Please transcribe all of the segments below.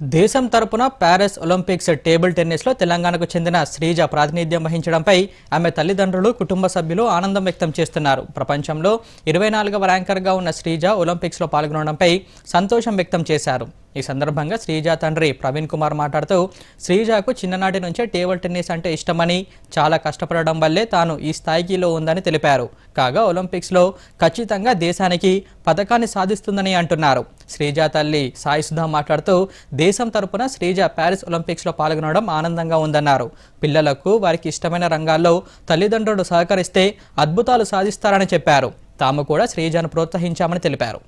దేశం తరపున Paris Olympics table టెన్నిస్లో తెలంగాణకు చెందిన శ్రీజ ప్రాతినిధ్యం వహించడంపై ఆమె తల్లిదండ్రులు కుటుంబ సభ్యులు ఆనందం వ్యక్తం చేస్తున్నారు. ప్రపంచంలో ఇరవై నాలుగవ ర్యాంకర్గా ఉన్న శ్రీజ ఒలింపిక్స్లో పాల్గొనడంపై సంతోషం వ్యక్తం చేశారు. ఈ సందర్భంగా శ్రీజ తండ్రి ప్రవీణ్ కుమార్ మాట్లాడుతూ శ్రీజకు చిన్ననాటి నుంచే టేబుల్ టెన్నిస్ అంటే ఇష్టమని చాలా కష్టపడడం వల్లే తాను ఈ స్థాయికిలో ఉందని తెలిపారు. కాగా ఒలింపిక్స్లో ఖచ్చితంగా దేశానికి పథకాన్ని సాధిస్తుందని అంటున్నారు. శ్రీజ తల్లి సాయి సుధా మాట్లాడుతూ దేశం తరపున శ్రీజ ప్యారిస్ ఒలింపిక్స్లో పాల్గొనడం ఆనందంగా ఉందన్నారు. పిల్లలకు వారికి ఇష్టమైన రంగాల్లో తల్లిదండ్రులు సహకరిస్తే అద్భుతాలు సాధిస్తారని చెప్పారు. తాము కూడా శ్రీజను ప్రోత్సహించామని తెలిపారు.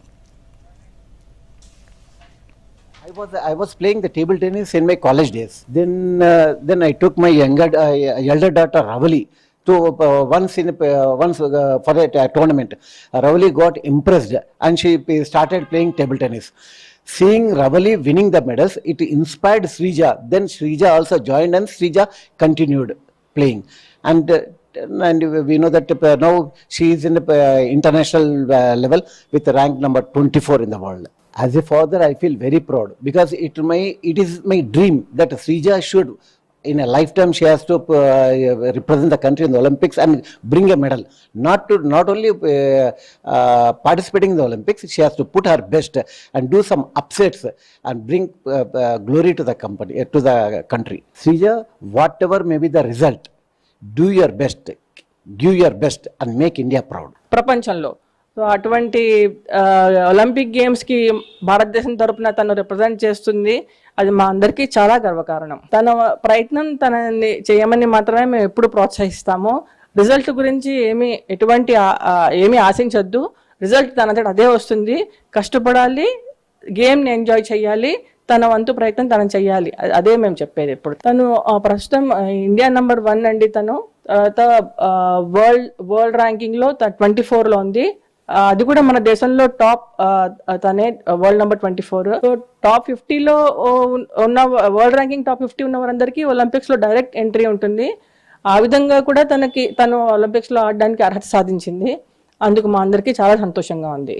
I was I was playing the table tennis in my college days. Then uh, then I took my younger uh, elder daughter Ravali to uh, once in uh, once uh, for a tournament. Ravali got impressed and she started playing table tennis. Seeing Ravali winning the medals, it inspired Srija. Then Srija also joined and Srija continued playing. And uh, and we know that now she is in the international level with rank number 24 in the world. As a father, I feel very proud because it my it is my dream that Srija should, in a lifetime, she has to uh, represent the country in the Olympics and bring a medal. Not to not only uh, uh, participating in the Olympics, she has to put her best and do some upsets and bring uh, uh, glory to the company uh, to the country. Srija, whatever may be the result, do your best, give your best, and make India proud. ప్రపంచంలో so అటువంటి olympic గేమ్స్కి భారతదేశం తరపున తను represent చేస్తుంది అది మా అందరికీ చాలా గర్వకారణం. తన ప్రయత్నం తనని చేయమని మాత్రమే మేము ఎప్పుడు ప్రోత్సహిస్తాము రిజల్ట్ గురించి ఏమి ఎటువంటి ఏమి ఆ, ఏమీ ఆశించొద్దు. రిజల్ట్ తనతో అదే వస్తుంది. కష్టపడాలి గేమ్ని ఎంజాయ్ చేయాలి తన వంతు ప్రయత్నం తను చేయాలి. అదే మేము చెప్పేది ఇప్పుడు తను ప్రస్తుతం ఇండియా నెంబర్ వన్ అండి తను. తర్వాత వరల్డ్ వరల్డ్ ర్యాంకింగ్లో ట్వంటీ ఫోర్లో ఉంది. అది కూడా మన దేశంలో టాప్ తనే world number twenty four. So top ఫిఫ్టీలో ఉన్న వరల్డ్ ర్యాంకింగ్ టాప్ ఫిఫ్టీ ఉన్న వారందరికీ ఒలింపిక్స్లో డైరెక్ట్ ఎంట్రీ ఉంటుంది. ఆ విధంగా కూడా తనకి తను ఒలింపిక్స్లో ఆడడానికి అర్హత సాధించింది. అందుకు మా అందరికీ చాలా సంతోషంగా ఉంది.